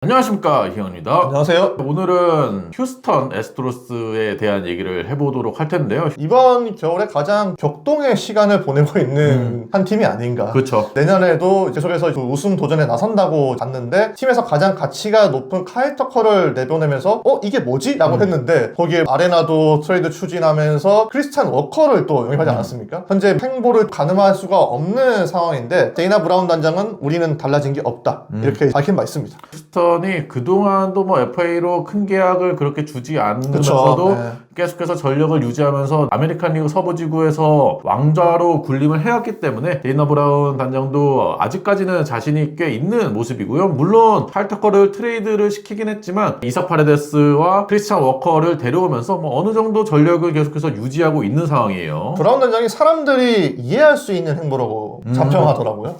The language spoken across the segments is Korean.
안녕하십니까 희영입니다. 안녕하세요. 오늘은 휴스턴 에스트로스에 대한 얘기를 해보도록 할 텐데요. 이번 겨울에 가장 격동의 시간을 보내고 있는 한 팀이 아닌가. 그렇죠. 내년에도 계속해서 그 우승 도전에 나선다고 봤는데 팀에서 가장 가치가 높은 카일 터커를 내보내면서 어 이게 뭐지? 라고 했는데 거기에 아레나도 트레이드 추진하면서 크리스찬 워커를 또 영입하지 않았습니까? 현재 횡보를 가늠할 수가 없는 상황인데 데이나 브라운 단장은 우리는 달라진 게 없다 이렇게 밝힌 바 있습니다. 휴스턴 이 그동안도 뭐 FA로 큰 계약을 그렇게 주지 않으면서도 그쵸, 네. 계속해서 전력을 유지하면서 아메리칸 리그 서부 지구에서 왕좌로 군림을 해왔기 때문에 데이나 브라운 단장도 아직까지는 자신이 꽤 있는 모습이고요. 물론 팔터커를 트레이드를 시키긴 했지만 이사 파레데스와 크리스찬 워커를 데려오면서 뭐 어느 정도 전력을 계속해서 유지하고 있는 상황이에요. 브라운 단장이 사람들이 이해할 수 있는 행보라고 자평하더라고요.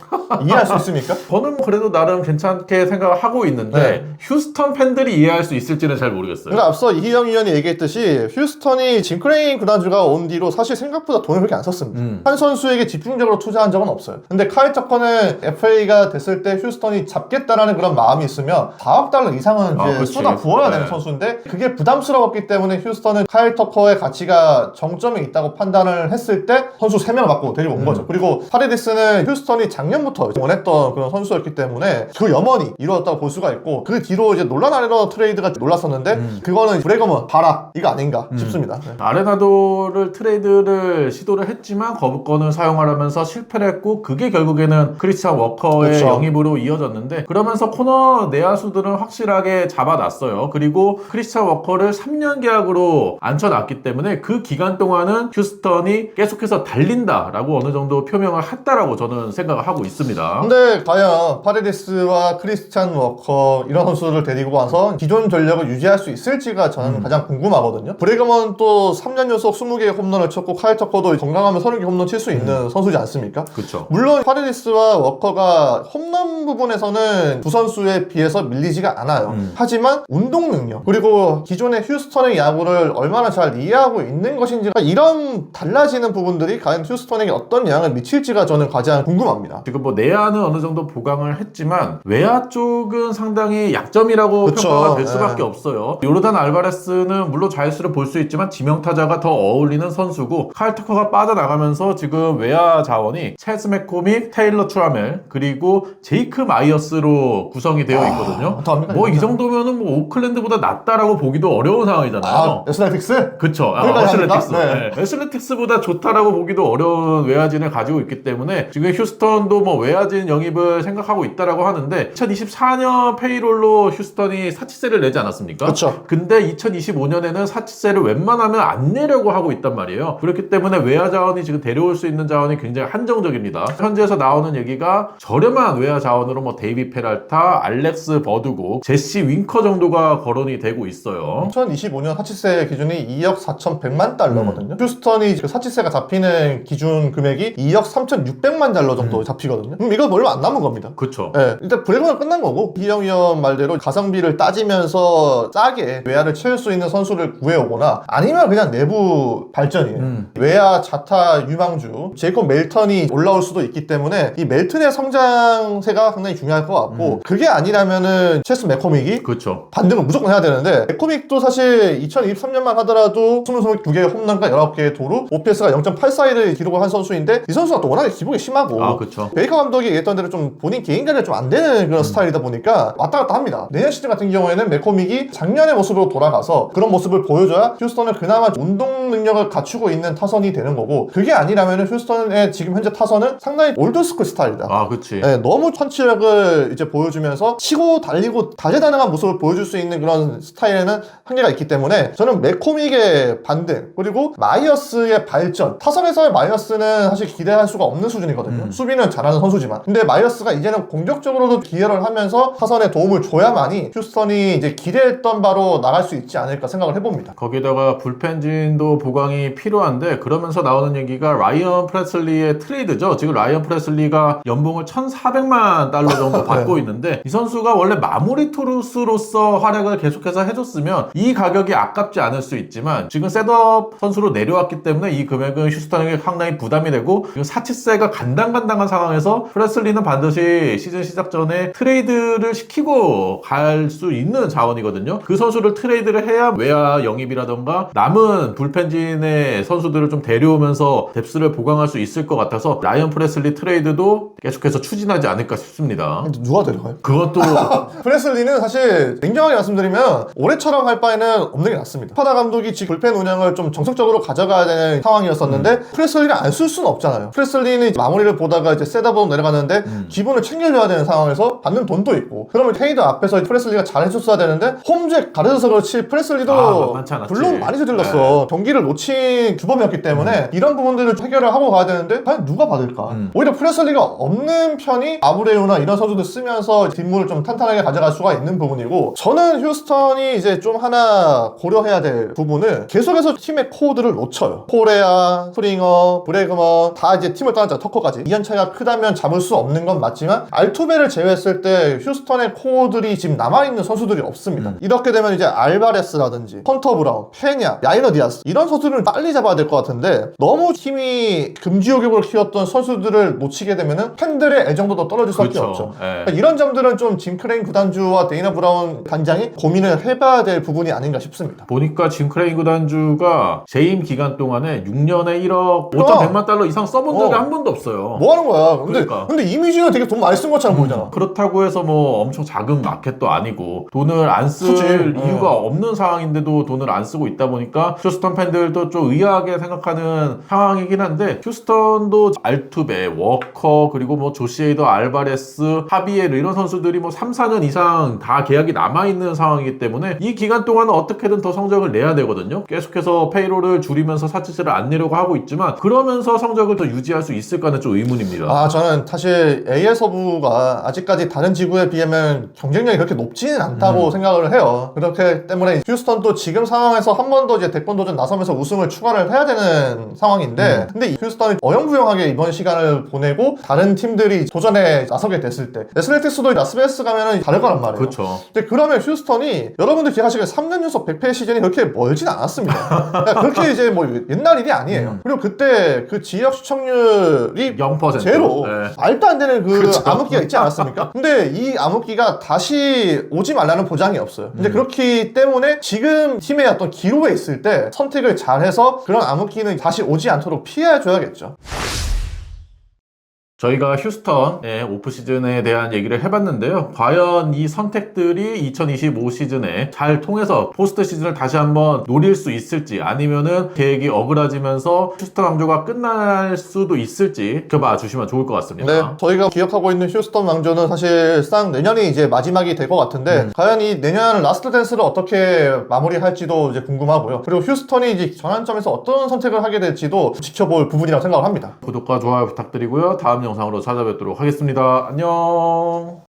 이해할 수 있습니까? 저는 그래도 나름 괜찮게 생각을 하고 있는데 네. 휴스턴 팬들이 이해할 수 있을지는 잘 모르겠어요. 그러니까 앞서 이희영 의원이 얘기했듯이 휴 스턴이 짐 크레인 구단주가 온 뒤로 사실 생각보다 돈을 그렇게 안 썼습니다. 음. 한 선수에게 집중적으로 투자한 적은 없어요. 근데 카일 터커는 FA가 됐을 때 휴스턴이 잡겠다라는 그런 마음이 있으면 4억 달러 이상은 아, 이제 그치. 쏟아 부어야 네. 되는 선수인데 그게 부담스러웠기 때문에 휴스턴은 카일 터커의 가치가 정점에 있다고 판단을 했을 때 선수 3명을 받고 데리고 온 거죠. 그리고 파레디스는 휴스턴이 작년부터 원했던 그런 선수였기 때문에 그 염원이 이루어졌다고 볼 수가 있고 그 뒤로 이제 논란 아래로 트레이드가 놀랐었는데 그거는 브레거먼 봐라 이거 아닌가 싶습니다. 네. 아레나도를 트레이드를 시도를 했지만 거부권을 사용하려면서 실패를 했고 그게 결국에는 크리스찬 워커의 그쵸. 영입으로 이어졌는데 그러면서 코너 내야수들은 확실하게 잡아놨어요. 그리고 크리스찬 워커를 3년 계약으로 앉혀놨기 때문에 그 기간 동안은 휴스턴이 계속해서 달린다라고 어느 정도 표명을 했다라고 저는 생각을 하고 있습니다. 근데 과연 파레디스와 크리스찬 워커 이런 선수를 데리고 와서 기존 전력을 유지할 수 있을지가 저는 가장 궁금하거든요. 브레그먼 또 3년 연속 20개의 홈런을 쳤고 카일 터커도 건강하면 30개 홈런 칠 수 있는 선수지 않습니까? 그렇죠. 물론 파레디스와 워커가 홈런 부분에서는 두 선수에 비해서 밀리지가 않아요. 음. 하지만 운동 능력 그리고 기존의 휴스턴의 야구를 얼마나 잘 이해하고 있는 것인지 이런 달라지는 부분들이 과연 휴스턴에게 어떤 영향을 미칠지가 저는 가장 궁금합니다. 지금 뭐 내야는 어느 정도 보강을 했지만 외야 쪽은 상당히 약점이라고 그쵸. 평가가 될 수밖에 네. 없어요. 요르단 알바레스는 물론 좌익수를 볼수 있지만 지명타자가 더 어울리는 선수고 칼 터커가 빠져나가면서 지금 외야 자원이 찰스 맥코믹, 테일러 트라멜 그리고 제이크 마이어스로 구성이 되어 있거든요. 어떡합니까, 뭐이 이거? 정도면은 뭐 오클랜드보다 낫다라고 보기도 어려운 상황이잖아요. 아, 에스나틱스? 그쵸. 아, 어슬레틱스. 합니까? 네. 어슬레틱스보다 좋다라고 보기도 어려운 외야진을 가지고 있기 때문에 지금 휴스턴도 뭐 외야진 영입을 생각하고 있다라고 하는데 2024년 페이롤로 휴스턴이 사치세를 내지 않았습니까? 그쵸. 근데 2025년에는 사치세를 웬만하면 안 내려고 하고 있단 말이에요. 그렇기 때문에 외야 자원이 지금 데려올 수 있는 자원이 굉장히 한정적입니다. 현지에서 나오는 얘기가 저렴한 외야 자원으로 뭐 데이비 페랄타, 알렉스 버드고, 제시 윙커 정도가 거론이 되고 있어요. 2025년 사치세 기준이 2억 4,100만 달러거든요. 휴스턴이 그 사치세가 잡히는 기준 금액이 2억 3,600만 달러 정도 잡히거든요. 그럼 이거 얼마 안 남은 겁니다. 그쵸. 네, 일단 브레그는 끝난 거고 이영 위원 말대로 가성비를 따지면서 싸게 외야를 채울 수 있는 선수를 구해오거나 아니면 그냥 내부 발전이에요. 음. 외야 자타 유망주 제이콥 멜턴이 올라올 수도 있기 때문에 이 멜턴의 성장세가 상당히 중요할 것 같고 그게 아니라면은 체스 맥코믹이 그쵸. 반등을 무조건 해야 되는데 맥코믹도 사실 2023년만 하더라도 22개의 홈런과 19개의 도루 OPS가 0.84를 기록을 한 선수인데 이 선수가 또 워낙에 기복이 심하고 아, 그쵸. 베이커 감독이 얘기했던 대로 좀 본인 개인 관리가 좀 안 되는 음. 그런 스타일이다 보니까 왔다 갔다 합니다. 내년 시즌 같은 경우에는 맥코믹이 작년의 모습으로 돌아가서 그런 모습을 보여줘야 휴스턴은 그나마 운동 능력을 갖추고 있는 타선이 되는 거고 그게 아니라면 휴스턴의 지금 현재 타선은 상당히 올드스쿨 스타일이다. 아, 그치. 네, 너무 펀치력을 이제 보여주면서 치고 달리고 다재다능한 모습을 보여줄 수 있는 그런 스타일에는 한계가 있기 때문에 저는 맥코믹의 반등 그리고 마이어스의 발전. 타선에서의 마이어스는 사실 기대할 수가 없는 수준이거든요. 수비는 잘하는 선수지만. 근데 마이어스가 이제는 공격적으로도 기여를 하면서 타선에 도움을 줘야만이 휴스턴이 이제 기대했던 바로 나갈 수 있지 않을까 생각을 해봅니다. 거기에다 거기다가 불펜진도 보강이 필요한데 그러면서 나오는 얘기가 라이언 프레슬리의 트레이드죠. 지금 라이언 프레슬리가 연봉을 1,400만 달러 정도 받고 있는데 이 선수가 원래 마무리 투루스로서 활약을 계속해서 해줬으면 이 가격이 아깝지 않을 수 있지만 지금 셋업 선수로 내려왔기 때문에 이 금액은 휴스턴에게 상당히 부담이 되고 지금 사치세가 간당간당한 상황에서 프레슬리는 반드시 시즌 시작 전에 트레이드를 시키고 갈 수 있는 자원이거든요. 그 선수를 트레이드를 해야 외야 영입이라 던가 남은 불펜진의 선수들을 좀 데려오면서 뎁스를 보강할 수 있을 것 같아서 라이언 프레슬리 트레이드도 계속해서 추진하지 않을까 싶습니다. 누가 데려가요? 그것도 프레슬리는 사실 냉정하게 말씀드리면 올해처럼 할 바에는 없는 게 낫습니다. 파다 감독이 지금 불펜 운영을 좀 정석적으로 가져가야 되는 상황이었었는데 프레슬리를 안 쓸 수는 없잖아요. 프레슬리는 마무리를 보다가 이제 세다보로 내려갔는데 기분을 챙겨줘야 되는 상황에서 받는 돈도 있고 그러면 테이더 앞에서 프레슬리가 잘 해줬어야 되는데 홈즈에 가려져서 그렇지 프레슬리도 아, 않았지. 물론 많이 저질렀어. 경기를 놓친 규범이었기 때문에 이런 부분들을 해결을 하고 가야 되는데 과연 누가 받을까? 음. 오히려 프레슬리가 없는 편이 아브레우나 이런 선수들 쓰면서 뒷물을 좀 탄탄하게 가져갈 수가 있는 부분이고 저는 휴스턴이 이제 좀 하나 고려해야 될 부분은 계속해서 팀의 코드를 놓쳐요. 코레아, 프링어, 브레그먼 다 이제 팀을 떠났잖아 터커까지 2년 차이가 크다면 잡을 수 없는 건 맞지만 알투베를 제외했을 때 휴스턴의 코어들이 지금 남아있는 선수들이 없습니다. 이렇게 되면 이제 알바레스라든지 헌터 브라운, 페냐, 야이너 디아스 이런 선수들을 빨리 잡아야 될 것 같은데 너무 팀이 금지옥역으로 키웠던 선수들을 놓치게 되면은 팬들의 애정도도 떨어질 수밖에 그렇죠. 없죠. 예. 그러니까 이런 점들은 좀 짐 크레인 구단주와 데이나 브라운 단장이 고민을 해봐야 될 부분이 아닌가 싶습니다. 보니까 짐 크레인 구단주가 재임 기간 동안에 6년에 1억 그럼. 5,100만 달러 이상 써본 적이 어. 한 번도 없어요. 뭐 하는 거야? 근데, 그러니까. 근데 이미지는 되게 돈 많이 쓴 것처럼 보이잖아. 그렇다고 해서 뭐 엄청 작은 마켓도 아니고 돈을 안 쓸. 이유가 어. 없는 상황인데도 돈을 안 쓰고 있다 보니까 휴스턴 팬들도 좀 의아하게 생각하는 상황이긴 한데 휴스턴도 알투베, 워커 그리고 뭐 조시에이더, 알바레스, 하비에르 이런 선수들이 뭐 3, 4년 이상 다 계약이 남아 있는 상황이기 때문에 이 기간 동안은 어떻게든 더 성적을 내야 되거든요. 계속해서 페이로를 줄이면서 사치세를 안 내려고 하고 있지만 그러면서 성적을 더 유지할 수 있을까는 좀 의문입니다. 아, 저는 사실 AL 서부가 아직까지 다른 지구에 비하면 경쟁력이 그렇게 높지는 않다고 생각을 해요. 그렇기 때문에 휴스턴도 지금 상황에서 한 번 더 이제 대권 도전 나서면서 우승을 추가를 해야 되는 상황인데, 근데 이 휴스턴이 어영부영하게 이번 시간을 보내고 다른 팀들이 도전에 나서게 됐을 때, 애슬레틱스도 라스베이스 가면은 다를 거란 말이에요. 그렇죠. 근데 그러면 휴스턴이 여러분들 기억하시기에 3년 연속 100패 시즌이 그렇게 멀진 않았습니다. 그러니까 그렇게 이제 뭐 옛날 일이 아니에요. 그리고 그때 그 지역 시청률이 0%. 제로 네. 말도 안 되는 그 그렇죠. 암흑기가 있지 않았습니까? 근데 이 암흑기가 다시 오지 말라는 보장이 없어요. 근데 그렇기 때문에 지금 팀의 어떤 기로에 있을 때 선택을 잘해서 그런 암흑기는 다시 오지 않도록 피해줘야겠죠. 저희가 휴스턴의 오프 시즌에 대한 얘기를 해봤는데요. 과연 이 선택들이 2025 시즌에 잘 통해서 포스트 시즌을 다시 한번 노릴 수 있을지 아니면은 계획이 어그라지면서 휴스턴 왕조가 끝날 수도 있을지 지켜봐 주시면 좋을 것 같습니다. 네, 저희가 기억하고 있는 휴스턴 왕조는 사실상 내년이 이제 마지막이 될 것 같은데 음. 과연 이 내년 라스트 댄스를 어떻게 마무리할지도 이제 궁금하고요. 그리고 휴스턴이 이제 전환점에서 어떤 선택을 하게 될지도 지켜볼 부분이라고 생각을 합니다. 구독과 좋아요 부탁드리고요. 다음 영상으로 찾아뵙도록 하겠습니다. 안녕.